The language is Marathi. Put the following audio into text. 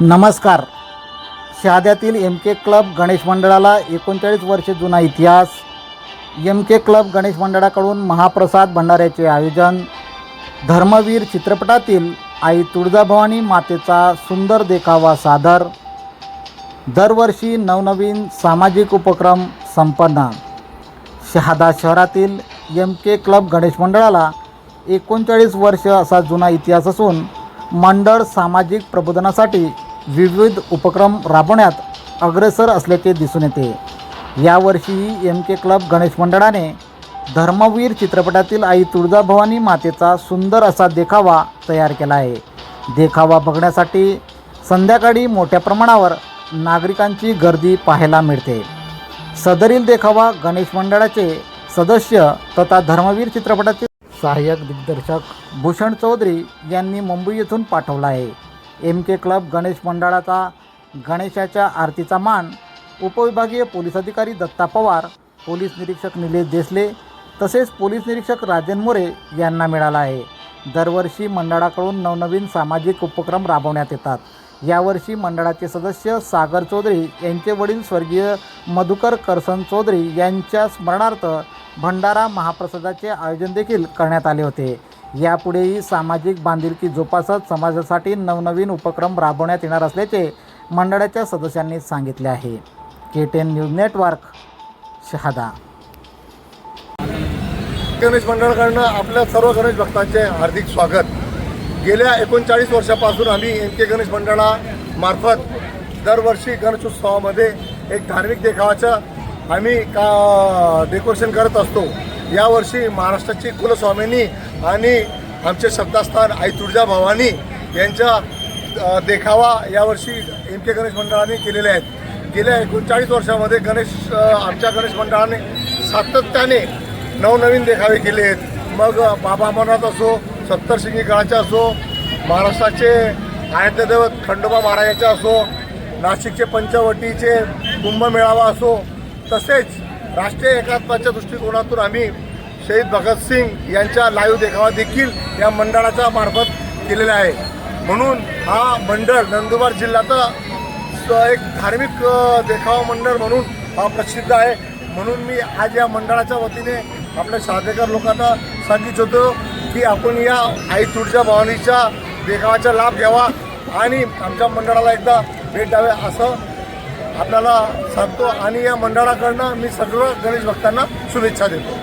नमस्कार. शहाद्यातील एम के क्लब गणेश मंडळाला एकोणचाळीस वर्षे जुना इतिहास. एम के क्लब गणेश मंडळाकडून महाप्रसाद भंडाऱ्याचे आयोजन. धर्मवीर चित्रपटातील आई तुळजाभवानी मातेचा सुंदर देखावा सादर. दरवर्षी नवनवीन सामाजिक उपक्रम संपन्न. शहादा शहरातील एम के क्लब गणेश मंडळाला एकोणचाळीस वर्ष असा जुना इतिहास असून मंडळ सामाजिक प्रबोधनासाठी विविध उपक्रम राबवण्यात अग्रेसर असल्याचे दिसून येते. यावर्षीही एम के क्लब गणेश मंडळाने धर्मवीर चित्रपटातील आई तुळजाभवानी मातेचा सुंदर असा देखावा तयार केला आहे. देखावा बघण्यासाठी संध्याकाळी मोठ्या प्रमाणावर नागरिकांची गर्दी पाहायला मिळते. सदरील देखावा गणेश मंडळाचे सदस्य तथा धर्मवीर चित्रपटाचे सहाय्यक दिग्दर्शक भूषण चौधरी यांनी मुंबई येथून पाठवला आहे. एम के क्लब गणेश मंडळाचा गणेशाच्या आरतीचा मान उपविभागीय पोलीस अधिकारी दत्ता पवार पोलीस निरीक्षक निलेश देसले तसेच पोलीस निरीक्षक राजन मोरे यांना मिळाला आहे. दरवर्षी मंडळाकडून नवनवीन सामाजिक उपक्रम राबवण्यात येतात. यावर्षी मंडळाचे सदस्य सागर चौधरी यांचे वडील स्वर्गीय मधुकर करसन चौधरी यांच्या स्मरणार्थ भंडारा महाप्रसादाचे आयोजन देखील करण्यात आले होते. यापुढेही सामाजिक बांधिलकी जोपासत समाजासाठी नवनवीन उपक्रम राबवण्यात येणार असल्याचे मंडळाच्या सदस्यांनी सांगितले आहे. K ten news network Shahada. Ganesh मंडळाकडनं आपल्या सर्व गणेश भक्तांचे हार्दिक स्वागत. गेल्या एकोणचाळीस वर्षापासून आम्ही एम के गणेश मंडळामार्फत दरवर्षी गणेशोत्सवामध्ये एक धार्मिक देखावाचं आम्ही का डेकोरेशन करत असतो. यावर्षी महाराष्ट्राची कुलस्वामींनी आणि आमचे शब्दास्थान आई तुळजा भवानी यांचा देखावा यावर्षी एम के गणेश मंडळाने केलेले आहेत. गेल्या एकोणचाळीस वर्षामध्ये गणेश आमच्या गणेश मंडळाने सातत्याने नवनवीन देखावे केले आहेत. मग बाबा अमरनाथ असो सप्तशृंगी गणाचे असो महाराष्ट्राचे आराध्य खंडोबा महाराजाचे असो नाशिकचे पंचवटीचे कुंभमेळावा असो तसेच राष्ट्रीय एकात्माच्या दृष्टिकोनातून आम्ही शहीद भगतसिंग यांच्या लाईव्ह देखावा देखील या मंडळाच्या मार्फत केलेला आहे. म्हणून हा मंडळ नंदुरबार जिल्ह्याचा एक धार्मिक देखावा मंडळ म्हणून हा प्रसिद्ध आहे. म्हणून मी आज या मंडळाच्या वतीने आपल्या साधेकर लोकांना सांगित होतो की आपण या आई तुळजा भवानीच्या देखावाचा लाभ घ्यावा आणि आमच्या मंडळाला एकदा भेट द्यावे असं आपल्याला सांगतो. आणि या मंडळाकडनं मी सगळं गणेश भक्तांना शुभेच्छा देतो.